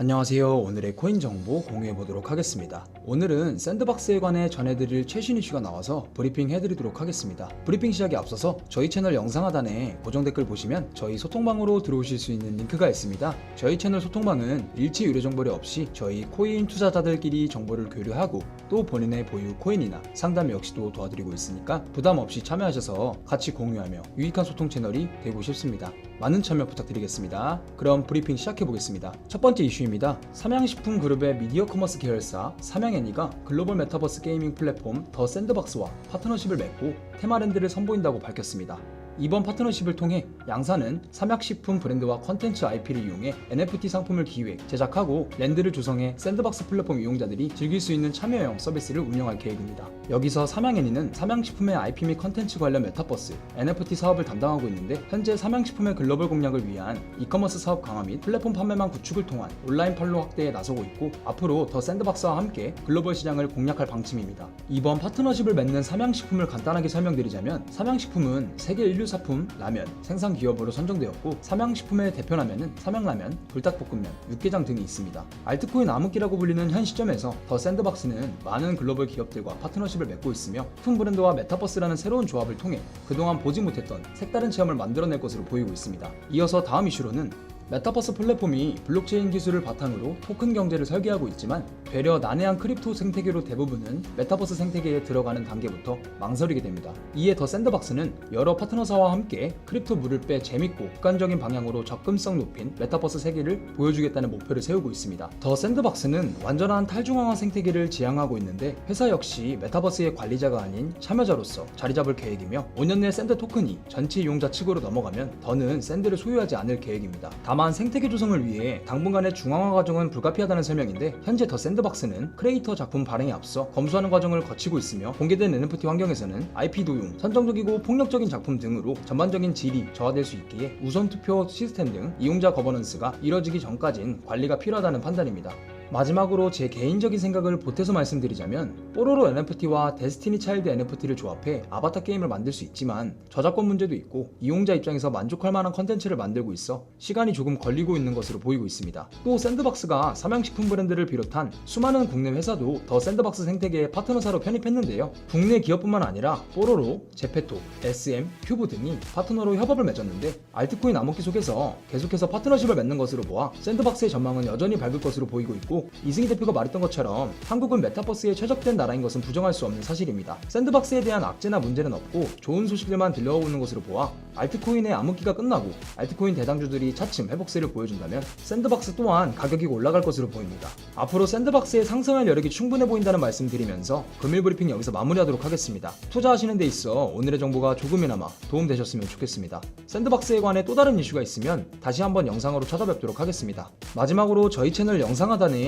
안녕하세요. 오늘의 코인 정보 공유해 보도록 하겠습니다. 오늘은 샌드박스에 관해 전해드릴 최신 이슈가 나와서 브리핑 해드리도록 하겠습니다. 브리핑 시작에 앞서서 저희 채널 영상 하단에 고정 댓글 보시면 저희 소통방으로 들어오실 수 있는 링크가 있습니다. 저희 채널 소통방은 일치 유료 정보료 없이 저희 코인 투자자들끼리 정보를 교류하고 또 본인의 보유 코인이나 상담 역시도 도와드리고 있으니까 부담 없이 참여하셔서 같이 공유하며 유익한 소통 채널이 되고 싶습니다. 많은 참여 부탁드리겠습니다. 그럼 브리핑 시작해 보겠습니다. 첫 번째 이슈입니다. 삼양식품 그룹의 미디어 커머스 계열사 삼양애니가 글로벌 메타버스 게이밍 플랫폼 더 샌드박스와 파트너십을 맺고 테마랜드를 선보인다고 밝혔습니다. 이번 파트너십을 통해 양사는 삼약식품 브랜드와 컨텐츠 IP를 이용해 NFT 상품을 기획, 제작하고 랜드를 조성해 샌드박스 플랫폼 이용자들이 즐길 수 있는 참여형 서비스를 운영할 계획입니다. 여기서 삼양애니는 삼양식품의 IP 및 컨텐츠 관련 메타버스, NFT 사업을 담당하고 있는데 현재 삼양식품의 글로벌 공략을 위한 이커머스 사업 강화 및 플랫폼 판매망 구축을 통한 온라인 판로 확대에 나서고 있고 앞으로 더 샌드박스와 함께 글로벌 시장을 공략할 방침입니다. 이번 파트너십을 맺는 삼양식품을 간단하게 설명드리자면 삼양식품은 세계 인류 사품 라면 생산 기업으로 선정되었고 삼양식품의 대표 라면은 삼양라면, 불닭볶음면, 육개장 등이 있습니다. 알트코인 암흑기라고 불리는 현 시점에서 더 샌드박스는 많은 글로벌 기업들과 파트너십을 맺고 있으며 큰 브랜드와 메타버스라는 새로운 조합을 통해 그동안 보지 못했던 색다른 체험을 만들어낼 것으로 보이고 있습니다. 이어서 다음 이슈로는 메타버스 플랫폼이 블록체인 기술을 바탕으로 토큰 경제를 설계하고 있지만 되려 난해한 크립토 생태계로 대부분은 메타버스 생태계에 들어가는 단계부터 망설이게 됩니다. 이에 더 샌드박스는 여러 파트너사와 함께 크립토 물을 빼 재밌고 객관적인 방향으로 접근성 높인 메타버스 세계를 보여주겠다는 목표를 세우고 있습니다. 더 샌드박스는 완전한 탈중앙화 생태계를 지향하고 있는데 회사 역시 메타버스의 관리자가 아닌 참여자로서 자리 잡을 계획이며 5년 내 샌드 토큰이 전체 이용자 측으로 넘어가면 더는 샌드를 소유하지 않을 계획입니다. 다만 생태계 조성을 위해 당분간의 중앙화 과정은 불가피하다는 설명인데 현재 더 샌드 박스는 크리에이터 작품 발행에 앞서 검수하는 과정을 거치고 있으며 공개된 NFT 환경에서는 IP 도용, 선정적이고 폭력적인 작품 등으로 전반적인 질이 저하될 수 있기에 우선 투표 시스템 등 이용자 거버넌스가 이뤄지기 전까진 관리가 필요하다는 판단입니다. 마지막으로 제 개인적인 생각을 보태서 말씀드리자면 뽀로로 NFT와 데스티니 차일드 NFT를 조합해 아바타 게임을 만들 수 있지만 저작권 문제도 있고 이용자 입장에서 만족할 만한 컨텐츠를 만들고 있어 시간이 조금 걸리고 있는 것으로 보이고 있습니다. 또 샌드박스가 삼양식품 브랜드를 비롯한 수많은 국내 회사도 더 샌드박스 생태계의 파트너사로 편입했는데요. 국내 기업뿐만 아니라 뽀로로, 제페토, SM, 큐브 등이 파트너로 협업을 맺었는데 알트코인 암흑기 속에서 계속해서 파트너십을 맺는 것으로 보아 샌드박스의 전망은 여전히 밝을 것으로 보이고 있고 이승희 대표가 말했던 것처럼 한국은 메타버스에 최적된 나라인 것은 부정할 수 없는 사실입니다. 샌드박스에 대한 악재나 문제는 없고 좋은 소식들만 들려오는 것으로 보아 알트코인의 암흑기가 끝나고 알트코인 대장주들이 차츰 회복세를 보여준다면 샌드박스 또한 가격이 올라갈 것으로 보입니다. 앞으로 샌드박스의 상승할 여력이 충분해 보인다는 말씀 드리면서 금일 브리핑 여기서 마무리하도록 하겠습니다. 투자하시는 데 있어 오늘의 정보가 조금이나마 도움되셨으면 좋겠습니다. 샌드박스에 관해 또 다른 이슈가 있으면 다시 한번 영상으로 찾아뵙도록 하겠습니다. 마지막으로 저희 채널 영상 하단에